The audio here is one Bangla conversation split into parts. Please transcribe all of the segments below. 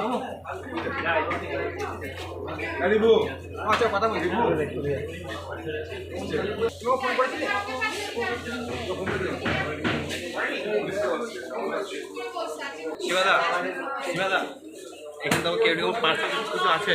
বুঝি না শিবাদা শিবাদা এখানে তো কেউ কেউ পার্সেল কিছু আছে।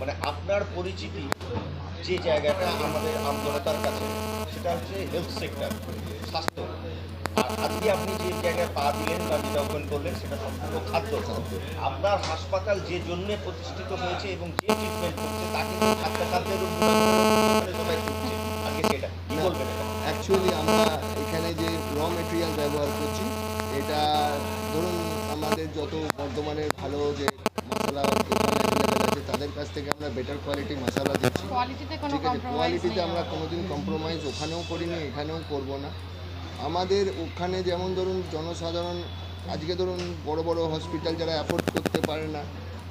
মানে আপনার পরিচিতি যে জায়গাটা আমাদের আমজনতার কাছে, সেটা হচ্ছে হেলথ সেক্টর স্বাস্থ্য। আর আজকে আপনি যে জায়গায় পা দিলেন বা ওপেন করলেন, সেটা সম্পূর্ণ খাদ্য আপনার হাসপাতাল যে জন্যে প্রতিষ্ঠিত হয়েছে এবং যে ট্রিটমেন্ট করছে তা কিন্তু খাদ্য খাদ্যের আজকে সেটা, কি বলবেন অ্যাকচুয়ালি আমরা এখানে যে র মেটেরিয়াল ব্যবহার করছি এটা ধরুন যত বর্ধমানের ভালো যে মশলা আছে তাদের কাছ থেকে আমরা বেটার কোয়ালিটি মশলা দিচ্ছি। ঠিক আছে কোয়ালিটিতে আমরা কোনোদিন কম্প্রোমাইজ ওখানেও করিনি এখানেও করব না। আমাদের ওখানে যেমন ধরুন জনসাধারণ আজকে ধরুন বড় বড় হসপিটাল যারা অ্যাফোর্ড করতে পারে না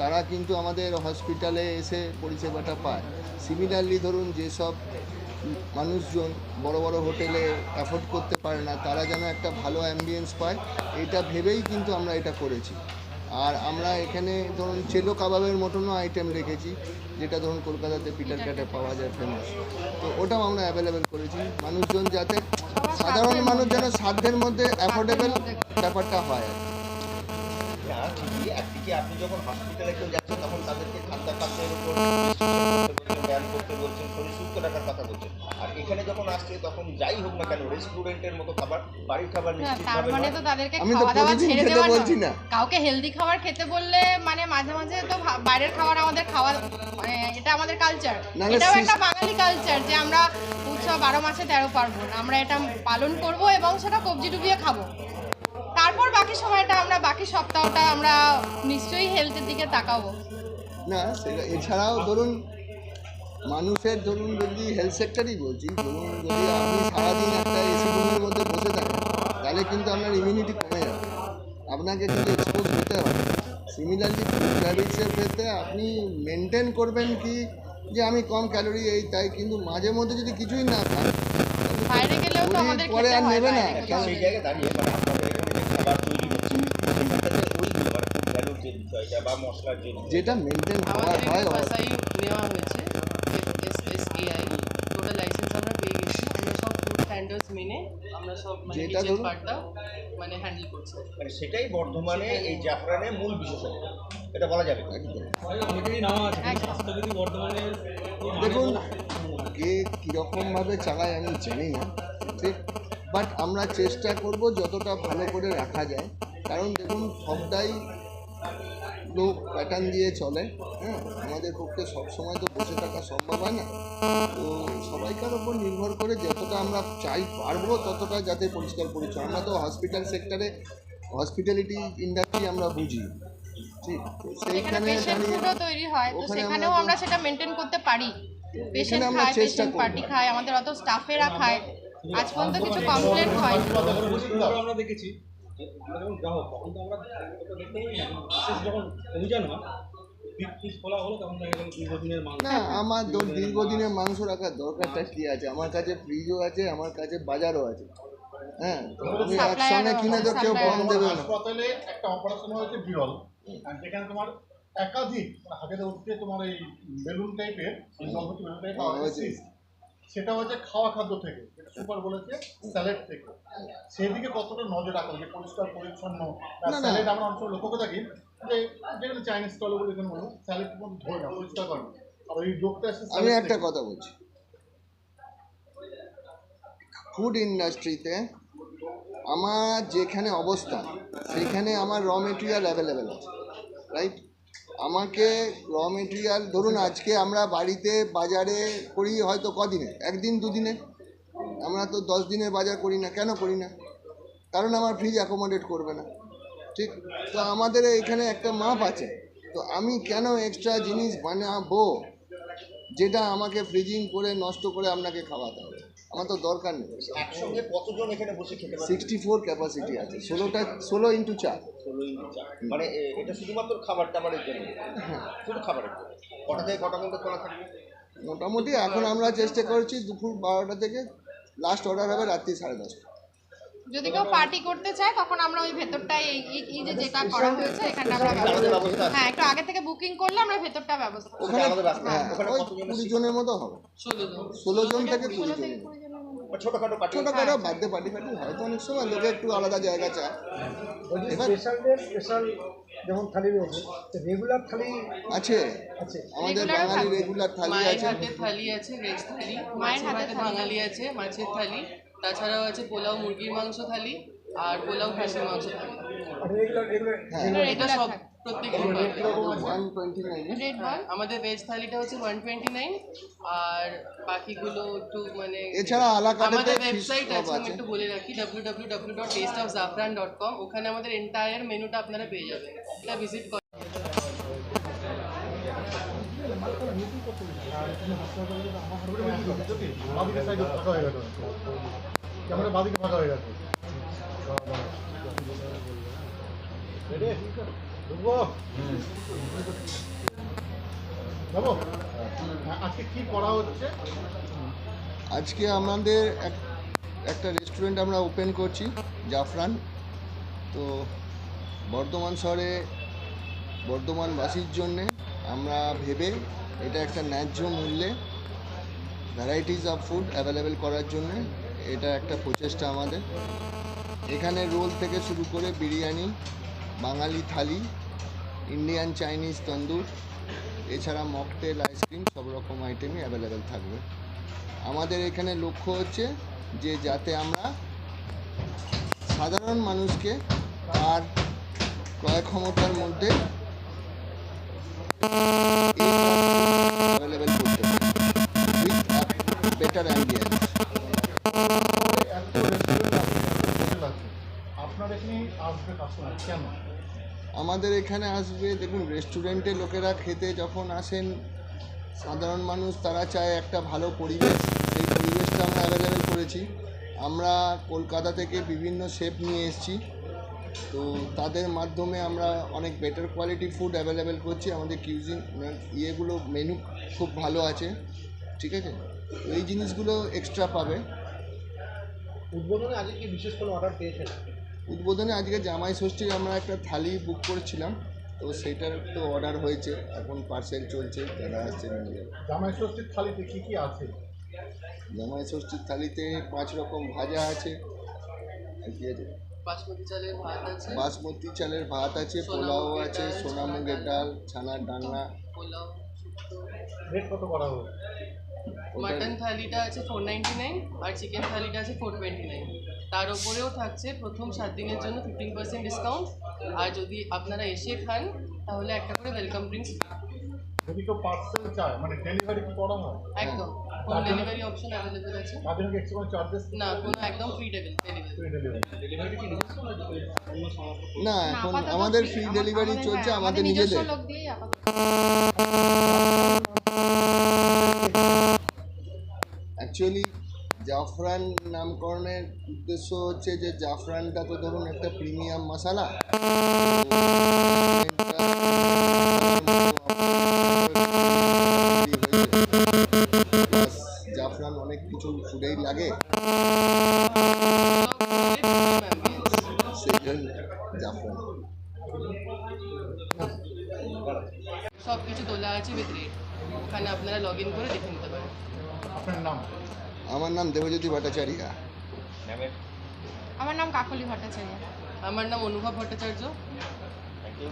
তারা কিন্তু আমাদের হসপিটালে এসে পরিষেবাটা পায়। সিমিলারলি ধরুন যেসব মানুষজন বড় বড় হোটেলে অ্যাফোর্ড করতে পারে না, তারা যেন একটা ভালো অ্যাম্বিয়েন্স পায়, এটা ভেবেই কিন্তু আমরা এটা করেছি। আর আমরা এখানে ধরুন চেলো কাবাবের মতনও আইটেম রেখেছি, যেটা ধরুন কলকাতাতে পিটার ক্যাটে পাওয়া যায় ফেমাস তো ওটাও আমরা অ্যাভেলেবেল করেছি। মানুষজন যাতে, সাধারণ মানুষ যেন সাধ্যের মধ্যে অ্যাফোর্ডেবল ব্যাপারটা হয়। একদিকে আপনি যখন হসপিটালে কেউ যাচ্ছেন, তখন তাদেরকে খাদ্য খাদ্যের উপর করতে বলছেন শরীর রাখার কথা বলছেন। আর এখানে যখন আসছে তখন যাই হোক না কেন রেস্টুরেন্টের মতো খাবার বাড়ির খাবার তার মানে তো তাদেরকে খাওয়া দাওয়া ছেড়ে খেতে দেওয়া বলছি না। কাউকে হেলদি খাবার খেতে বললে মানে মাঝে মাঝে তো বাইরের খাবার আমাদের খাওয়া মানে এটা আমাদের কালচার এটাও একটা বাঙালি কালচার যে আমরা উৎসব বারো মাসে তেরো পার্বণ। আমরা এটা পালন করব এবং সেটা কবজি ডুবিয়ে খাব। তারপর বাকি সময়টা আমরা বাকি সপ্তাহটা আমরা নিশ্চয়ই হেলথের দিকে তাকাবো। না এছাড়াও ধরুন মানুষের ধরুন যদি হেলথ সেক্টরই বলছি ধরুন যদি আপনি সারাদিন একটা এসি রুমের মধ্যে বসে থাকেন তাহলে কিন্তু আপনার ইমিউনিটি কমে যাবে। আপনাকে কিন্তু এক্সপোজ হতে হবে সিমিলারলি ফুড হ্যাবিটসের ক্ষেত্রে আপনি মেনটেন করবেন কি? যে আমি কম ক্যালোরি এই তাই কিন্তু মাঝে মধ্যে যদি কিছুই না খান বাইরে গেলেও তো আমাদের পরে আর নেবে না। সেই জায়গায় দাঁড়িয়ে মানে আপনাদের এখানে যে খাবার তৈরি হচ্ছে সেটাতে ওইগুলো ফুড ভ্যালুর যে বিষয়টা বা মশলার যে যেটা মেনটেন করা হয় নেওয়া হয়েছে এস এস এআই টোটাল সব মানে যেটা ধরুন- পার্টটা মানে হ্যান্ডেল করছে। মানে সেটাই বর্ধমানে এই জাফরানের মূল বিশেষত্ব। এটা বলা যাবে দেখুন কে কীরকমভাবে চালায় আমি জানি না। ঠিক? বাট আমরা চেষ্টা করব যতটা ভালো করে রাখা যায়। কারণ দেখুন সবটাই লোক প্যাটার্ন দিয়ে চলে হ্যাঁ? আমাদের পক্ষে সবসময় তো বসে থাকা সম্ভব হয় না। তো সবাইকার ওপর নির্ভর করে যতটা আমরা চাই পারব ততটা যাতে পরিষ্কার পরিচ্ছন্ন। আমরা তো হসপিটাল সেক্টরে হসপিটালিটি ইন্ডাস্ট্রি আমরা বুঝি। ঠিক সেইখানে তৈরি হয়। তো সেখানেও আমরা সেটা মেনটেন করতে পারি। পেশেন্ট আমরা খায় চেষ্টা পেশেন্ট পার্টি খায় আমাদের অত স্টাফেরা খায়। আজ পর্যন্ত কিছু কমপ্লেন হয় আমরা দেখেছি আমরা যখন গ্রাহক তখন তো আমরা তো দেখতে না। বিশেষ যখন অভিযান হয় না আমার দীর্ঘদিনের মাংস রাখার দরকারটা কি আছে? আমার কাছে ফ্রিজও আছে আমার কাছে বাজারও আছে। হ্যাঁ একসঙ্গে কিনে তো কেউ কম দেবে না। হাসপাতালে একটা অপারেশন হয়েছে বিরল আর যেখানে তোমার একাধিক মানে উঠতে তোমার এই বেলুন টাইপের বেলুন টাইপের হ্যাঁ। সেটা হচ্ছে খাওয়া খাদ্য থেকে যেটা সুপার বলেছে স্যালাড থেকে। সেদিকে কতটা নজর রাখা যে পরিষ্কার পরিচ্ছন্ন। স্যালাড আমরা অঞ্চল লক্ষ্য করে থাকি যে যেখানে চাইনিজ স্টল বলে এখানে বলো স্যালাড মধ্যে ধোয় না পরিষ্কার করে না আর এই এসে আমি একটা কথা বলছি। ফুড ইন্ডাস্ট্রিতে আমার যেখানে অবস্থান সেখানে আমার র মেটেরিয়াল অ্যাভেলেবেল আছে রাইট আমাকে র মেটেরিয়াল ধরুন আজকে আমরা বাড়িতে বাজারে করি হয়তো কদিনে? একদিন দুদিনে? আমরা তো দশ দিনের বাজার করি না কেন করি না? কারণ আমার ফ্রিজ অ্যাকোমোডেট করবে না। ঠিক? তো আমাদের এখানে একটা মাপ আছে। তো আমি কেন এক্সট্রা জিনিস বানাবো? যেটা আমাকে ফ্রিজিং করে নষ্ট করে আপনাকে খাওয়াতে হবে। আমার তো দরকার নেই। সিক্সটি ফোর ক্যাপাসিটি আছে। ষোলোটা ষোলো ইন্টু চার। ষোলো ইঞ্চি মানে এটা শুধুমাত্র খাবার টাবারের জন্য। শুধু খাবারের জন্য। কটা থেকে কটা পর্যন্ত খোলা থাকবে? মোটামুটি এখন আমরা চেষ্টা করছি দুপুর বারোটা থেকে লাস্ট অর্ডার হবে রাত্রি সাড়ে দশটা। যদি কেউ পার্টি করতে চায় তখন আমরা ওই ভেতরটায় এই যে যেটা করা হয়েছে এখানটা আমরা। হ্যাঁ একটু আগে থেকে বুকিং করলে আমরা ভেতরটা ব্যবস্থা ওখানে। হ্যাঁ কুড়ি জনের মতো হবে। ষোলো জন। ষোলো জন। থেকে কুড়ি ষোলো জন ছোটখাটো ছোটোখাটো বার্থডে পার্টি ফার্টি হয়তো অনেক সময় লোকে একটু আলাদা জায়গা চায়। এবার স্পেশাল স্পেশাল যেমন থালি রয়েছে রেগুলার থালি আছে। আছে? আমাদের বাঙালি রেগুলার থালি মায়ের হাতে থালি আছে ভেজ থালি মায়ের হাতে। বাঙালি আছে মাছের থালি। তাছাড়াও আছে পোলাও মুরগির মাংস থালি আর পোলাও খাসির মাংস থালি। রেগুলার রেগুলার হ্যাঁ। এটা সব বল আমাদের ভেজ থালিটা হচ্ছে ওয়ান টোয়েন্টি নাইন আর বাকিগুলো একটু মানে এছাড়া আমাদের ওয়েবসাইট আছে আমি একটু বলে রাখি W W W dot taste of Zafran dot com ওখানে আমাদের এন্টায়ার মেনুটা আপনারা পেয়ে যাবেন। এটা ভিজিট করুন হয়ে ক্যামেরা বাদিকে ফাঁকা হয়ে গেছে আজকে আমাদের এক- একটা রেস্টুরেন্ট আমরা ওপেন করছি, জাফরান। তো বর্ধমান শহরে বর্ধমানবাসীর জন্যে আমরা ভেবে এটা একটা ন্যায্য মূল্যে ভ্যারাইটিস অফ ফুড অ্যাভেলেবেল করার জন্য এটা একটা প্রচেষ্টা আমাদের। এখানে রোল থেকে শুরু করে বিরিয়ানি, বাঙালি থালি ইন্ডিয়ান চাইনিজ তন্দুর এছাড়া মকটেল আইসক্রিম সব রকম আইটেমই অ্যাভেলেবেল থাকবে। আমাদের এখানে লক্ষ্য হচ্ছে যে যাতে আমরা সাধারণ মানুষকে তার ক্রয় ক্ষমতার মধ্যে অ্যাভেলেবেল বেটার আপনার এখানে আসবে কাস্টমার কেন? আমাদের এখানে আসবে, দেখুন রেস্টুরেন্টে লোকেরা খেতে যখন আসেন, সাধারণ মানুষ, তারা চায় একটা ভালো পরিবেশ। সেই পরিবেশটা আমরা অ্যাভেলেবেল করেছি। আমরা কলকাতা থেকে বিভিন্ন শেফ নিয়ে এসেছি। তো তাদের মাধ্যমে আমরা অনেক বেটার কোয়ালিটি ফুড অ্যাভেলেবেল করছি। আমাদের কিউজিন ইয়েগুলো মেনু খুব ভালো আছে। ঠিক আছে? এই জিনিসগুলো এক্সট্রা পাবে। উদ্বোধনে আজকে কি বিশেষ কোনো অর্ডার পেয়েছেন? উদ্বোধনে আজকে জামাই ষষ্ঠীর আমরা একটা থালি বুক করেছিলাম তো সেটার তো অর্ডার হয়েছে এখন পার্সেল চলছে যারা আসছে নিয়ে যাবে। জামাই ষষ্ঠীর থালিতে কী কী আছে? জামাই ষষ্ঠীর থালিতে পাঁচ রকম ভাজা আছে আছে? বাসমতি চালের ভাত আছে বাসমতি চালের ভাত আছে পোলাও আছে সোনা মুগের ডাল ছানার ডালনা। পোলাও রেট কত করা হবে মাটন থালিটা আছে ফোর নাইনটি নাইন আর চিকেন থালিটা আছে ফোর টোয়েন্টি নাইন তার ওপরেও থাকছে প্রথম সাত দিনের জন্য ফিফটিন পার্সেন্ট ডিসকাউন্ট আর যদি আপনারা এসে খান তাহলে একটা করে ওয়েলকাম ড্রিঙ্কস যদি কেউ পার্সেল চায় মানে ডেলিভারি কি করা হয়? একদম। ডেলিভারি অপশন অ্যাভেলেবেল আছে? তাদের কি এক্সট্রা কোনো চার্জেস না কোনো একদম free delivery free delivery delivery কি না এখন আমাদের ফ্রি ডেলিভারি চলছে হ্যাঁ, আমাদের নিজেদের। লোক দিয়েই অ্যাকচুয়ালি জাফরান নামকরণের উদ্দেশ্য হচ্ছে যে জাফরানটা তো ধরুন একটা প্রিমিয়াম মশালা। জাফরান অনেক কিছু ফুডেই লাগে। সব কিছু তোলা আছে রেট ওখানে আপনারা লগ ইন করে দেখে নিতে পারেন আপনার নাম আমার নাম দেবজ্যোতি ভট্টাচার্য। আমার নাম কাকলি ভট্টাচার্য। আমার নাম অনুভব ভট্টাচার্য। Thank you